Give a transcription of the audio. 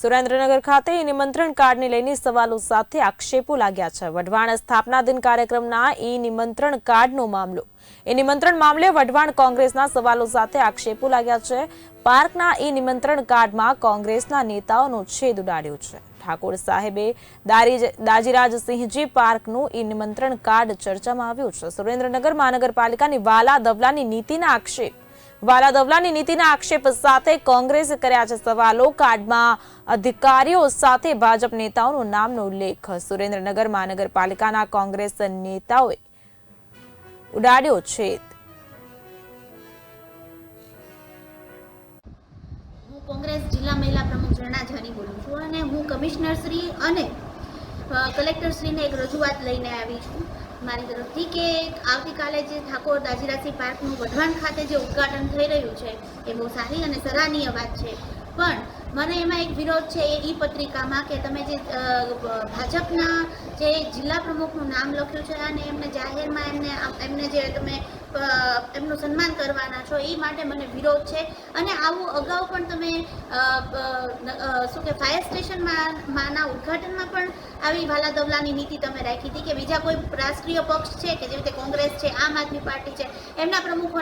સુરેન્દ્રનગર ખાતે ઈ નિમંત્રણ કાર્ડને લઈને સવાલો સાથે આક્ષેપો લાગ્યા છે. વઢવાણ સ્થાપના દિન કાર્યક્રમના ઈ નિમંત્રણ કાર્ડનો મામલો. ઈ નિમંત્રણ મામલે વઢવાણ કોંગ્રેસના સવાલો સાથે આક્ષેપો લાગ્યા છે. પાર્કના ઈ નિમંત્રણ કાર્ડમાં કોંગ્રેસના નેતાઓનો છેદ ઉડાડ્યો છે. ઠાકોર સાહેબે દાજીરાજસિંહજી પાર્કનું ઈ નિમંત્રણ કાર્ડ ચર્ચામાં આવ્યું છે. સુરેન્દ્રનગર મહાનગરપાલિકાની વાલા દવલાની નીતિના આક્ષેપ વાલા દવલાની નીતિના આક્ષેપ સાથે કોંગ્રેસે કર્યા છે સવાલો. કાર્ડમાં અધિકારીઓ સાથે ભાજપ નેતાઓનો નામનો ઉલ્લેખ. સુરેન્દ્રનગર મહાનગરપાલિકાના કોંગ્રેસ નેતાઓએ ઉડાડ્યો છે કોંગ્રેસ જિલ્લા મહિલા પ્રમુખ ઝરણા જાની બોલું છું અને હું કમિશનર શ્રી અને અ, કલેક્ટર શ્રીને એક રજૂઆત લઈને આવી છું મારી તરફથી કે આવતીકાલે જે ઠાકોર દાજીરાસી પાર્કનું વઢવાણ ખાતે જે ઉદ્ઘાટન થઈ રહ્યું છે એ બહુ સારી અને સરાહનીય વાત છે. પણ મને એમાં એક વિરોધ છે એ ઈ પત્રિકામાં કે તમે જે ભાજપના જે જિલ્લા પ્રમુખનું નામ લખ્યું છે અને એમને જાહેરમાં એમને એમને જે તમે એમનું સન્માન કરવાના છો, એ માટે મને વિરોધ છે. અને આવું અગાઉ પણ તમે શું કે ફાયર સ્ટેશનમાં માના ઉદ્ઘાટનમાં પણ આવી વાલા દવલાની નીતિ તમે રાખી હતી કે બીજા કોઈ રાષ્ટ્રીય પક્ષ છે કે જેવી રીતે કોંગ્રેસ છે, આમ આદમી પાર્ટી છે, એમના પ્રમુખો